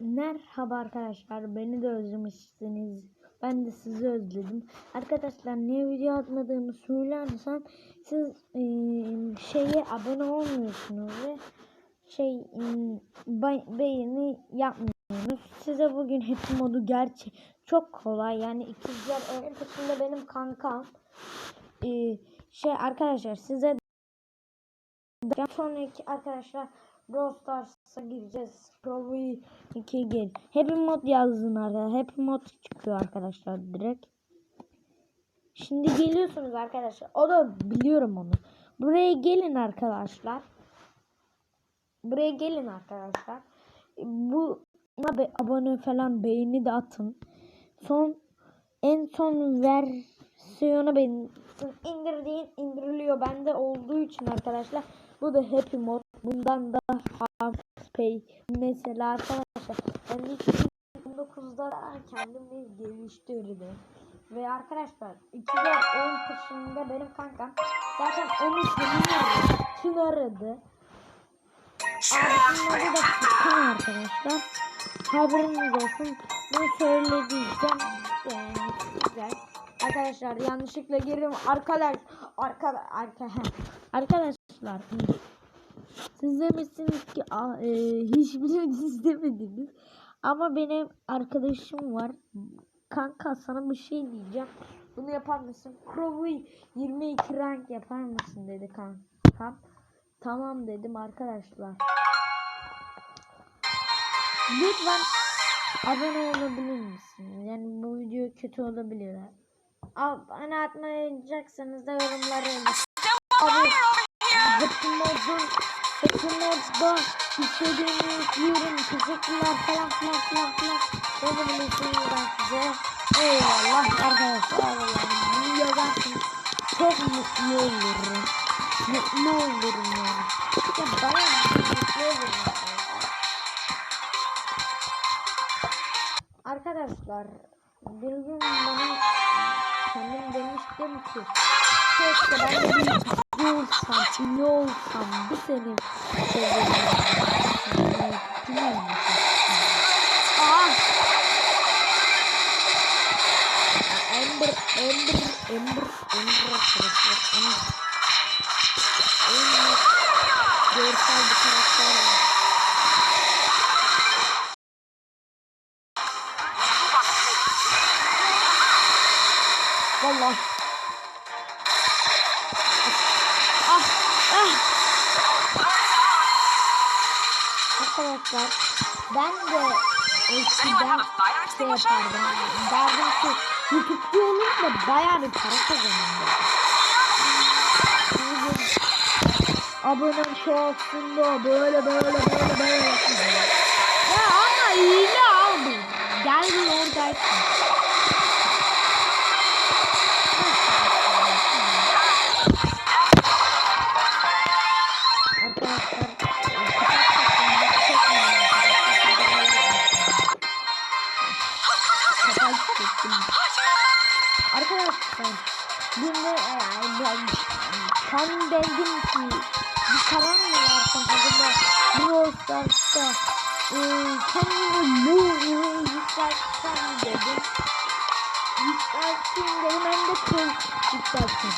Merhaba arkadaşlar. Beni de özlemişsiniz. Ben de sizi özledim. Arkadaşlar niye video atmadığımı söylersem siz eee, şeye abone olmuyorsunuz ve şey bay- beğeni yapmıyorsunuz. Size bugün Happy modu gerçek çok kolay. Yani ikizler en başında benim kankam. Eee, şey arkadaşlar size sonraki arkadaşlar Brawl Stars'a gireceğiz. Pro'yu 2 gel. Happy mod yazdın arkadaşlar. Happy mod çıkıyor arkadaşlar direkt. Şimdi geliyorsunuz arkadaşlar. O da biliyorum onu. Buraya gelin arkadaşlar. Buraya gelin arkadaşlar. Bu abone falan beğeni de atın. Son en son versiyonu benim indirdiğin indiriliyor bende olduğu için arkadaşlar. Bu da Happy Mod. Bundan da Hard Pay mesela arkadaşlar. Ben 2019'da kendimi geliştirdim. Ve arkadaşlar 2010 kışında benim kankam zaten onu tanıyordu. Kim aradı? Abisinin da Furkan arkadaşlar. Haberiniz olsun. Bunu söyleyeceğim. Yani güzel. Arkadaşlar yanlışlıkla girdim. Arkadaş arka arka arkadaşlar siz demişsiniz ki "Aa, e, hiçbiriniz izlemediniz. Ama benim arkadaşım var. Kanka sana bir şey diyeceğim. Bunu yapar mısın? Crow'u 22 rank yapar mısın dedi kankam. Tamam dedim arkadaşlar. Lütfen abone olabilir misiniz? Yani bu video kötü olabilir. Abone atmayacaksanız da yorumlara yazın. Abi modun Zıpkı modda istediğiniz yorum teşekkürler falan filan filan filan yazabilirsiniz ben size. Eyvallah arkadaşlar. Bunu yazarsınız. Çok mutlu olurum. Mutlu olurum yani. Ya bayağı mutlu olurum. Arkadaşlar bir gün bana kendim demiştim ki keşke ben ünlü olsam, ünlü olsam bir seni severim. Ah! Ember, Ember, Ember, Ember arkadaşlar, Ember. Ember. Görsel bir karakter var. Vallahi. Arkadaşlar ben de eskiden şey yapardım. Derdim ki YouTube'da olur da bayağı bir para kazanırım. Abonem çoğalsın da böyle böyle böyle böyle yapın. Ya ama iyile aldım. Gel bir oradaysın. Arkadaşlar günde yani ben kan dedim ki bir karar mı versem acaba Brawl Stars'ta e, kendimi bu yükseltsem dedim. Yükselteyim dedim hem de köy yükselteyim.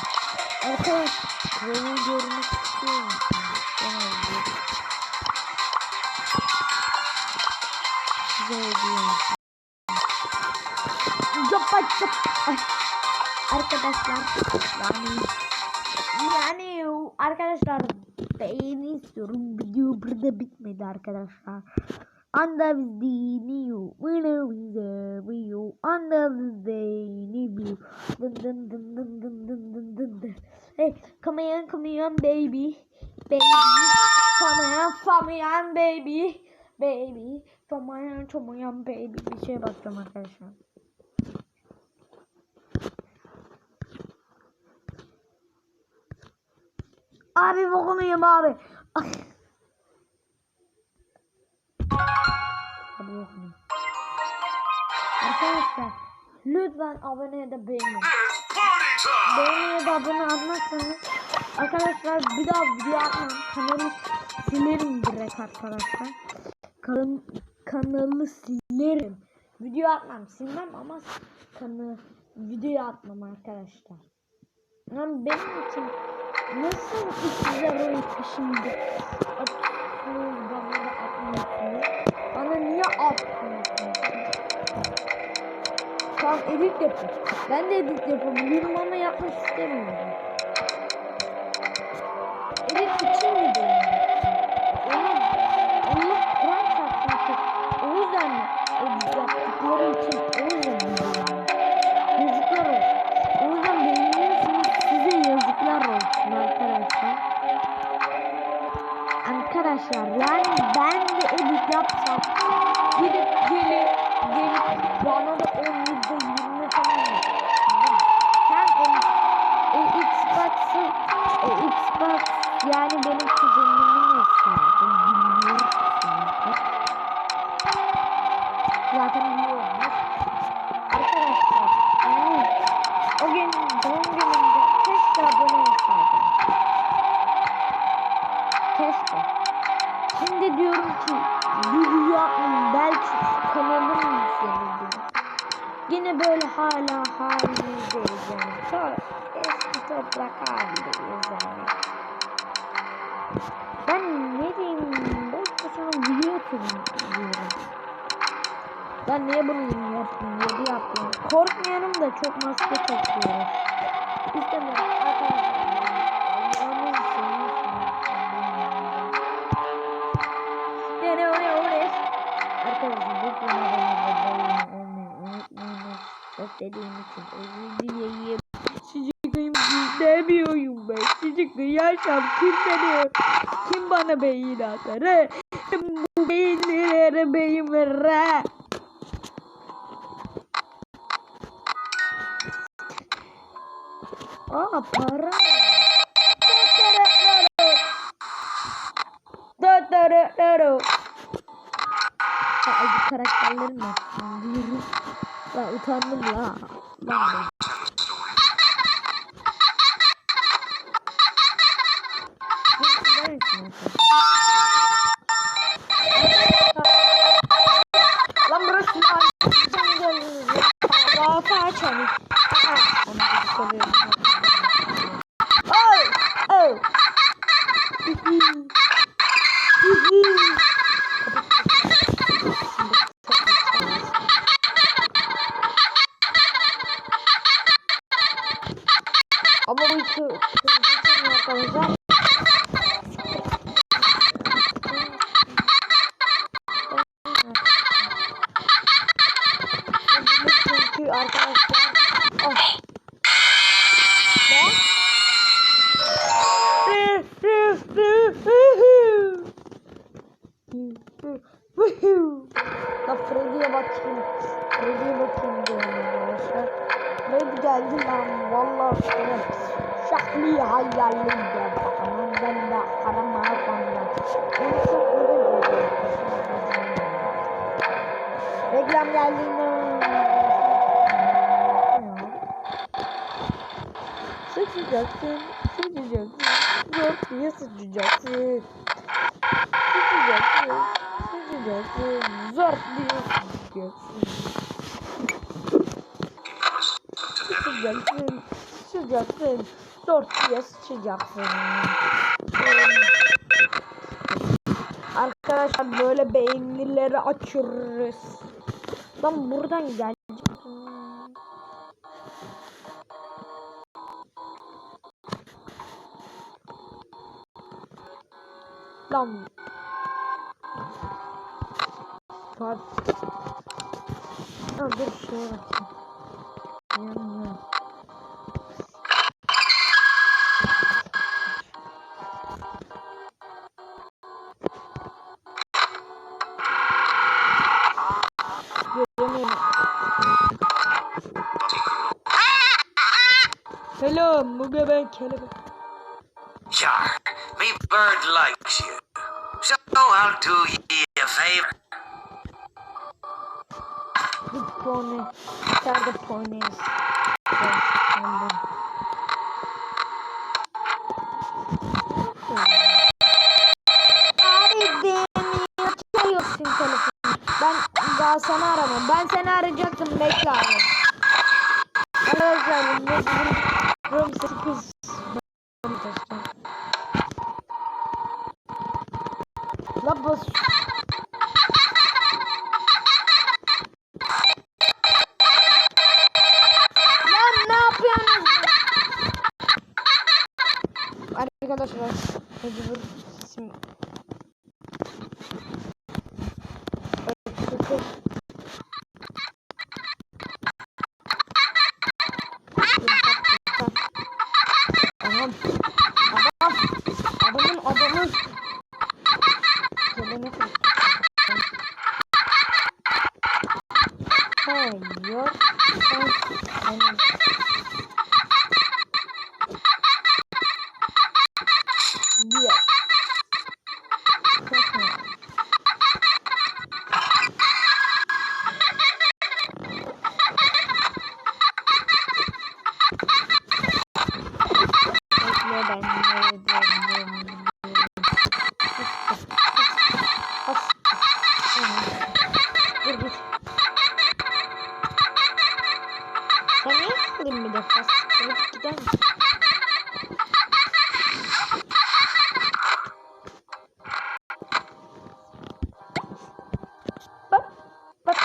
Arkadaş köyü görmek istiyorum. Yani, Size Arkadaşlar yani yani arkadaşlar beğeni istiyorum. Video burada bitmedi arkadaşlar. Anda biz diniyor. Bunu bize video. Anda biz diniyor. Dın. Hey, come on, come on baby. Baby. Come on, come on baby. Baby. Come on, come on baby. Bir şeye bakacağım arkadaşlar. Abi bokunu yeme abi. Abi bokunu. Arkadaşlar lütfen abone de beğenin. Beğeniye de abone olmazsanız arkadaşlar bir daha video atmam. Kanalı silerim direkt arkadaşlar. Kanalım, kanalı silerim. Video atmam silmem ama kanalı video atmam arkadaşlar. Lan benim için nasıl 300 euro peşinde atıyorsunuz bana da atmıyorsunuz. Bana niye atmıyorsunuz? Tamam edit yapın. Ben de edit yapabilirim ama yapmak istemiyorum. Çok eski toprak halindeyiz yani. Ben ne diyeyim? Sana video atayım diyorum. Ben niye bunu yaptım? Yedi yaptım. Korkmuyorum da çok maske takıyorum. İstemiyorum arkadaşlar. Dediğim için özür dileyeyim. Kıyım demiyorum ben. Sizi kıyarsam kim beni kim bana beyin atar he? Bu beyinlere beyin verir he? Aa para. Ay bu karakterlerim ne? Diyorum. La utandım la. Lan ben. Arkadaşlar. Freddy geldi lan vallahi sana şahli hayalim de bakamam ben de arama bana. En çok öyle. Reklam geldiğinde Sıçacaksın, sıçacaksın, zor diye sıçacaksın. Sıçacaksın, sıçacaksın, zor diye sıçacaksın. Sıçacaksın, sıçacaksın, diye sıçacaksın. Arkadaşlar böyle beyinlileri açıyoruz. Lan buradan gelecek. Lan. Ha, dur şeye bakayım. Hello, Muga ben kelebek. Yar, me bird likes you. So I'll do ye a favor. Bir pony. Beni açıyorsun telefonu. Ben Ben daha seni aramam. Ben seni arayacaktım. Bekle abi. Arkadaşlar bu bizim Rom 8 La bas. Lan ne yapıyorsunuz? Arkadaşlar mecbur sim. Tamam. Adam. Adamın adamı. Kelime Hayır. Sen, sen, bir.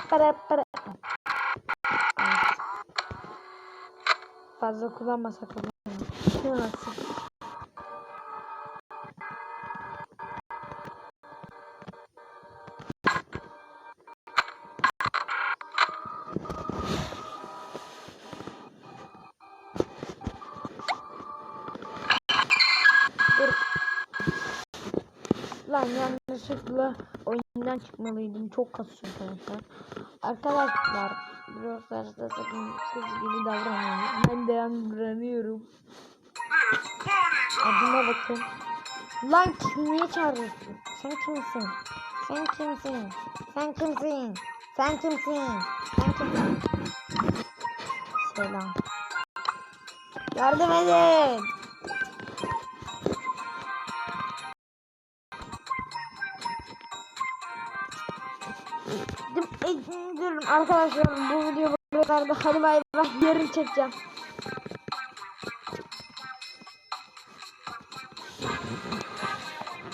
Para para. Evet. Fazla kullanmasak olur. Nasıl? Lan yanlışlıkla oyundan çıkmalıydım. Çok kasıyor arkadaşlar. Arkadaşlar Brostar'da sakın kız gibi davranmayın. Ben davranıyorum. Adıma bakın. Lan niye çağırıyorsun? Sen kimsin? Sen kimsin? Sen kimsin? Sen kimsin? Sen kimsin? Selam. Yardım edin. Arkadaşlar bu video bu kadar. Hadi bay bay yarın çekeceğim.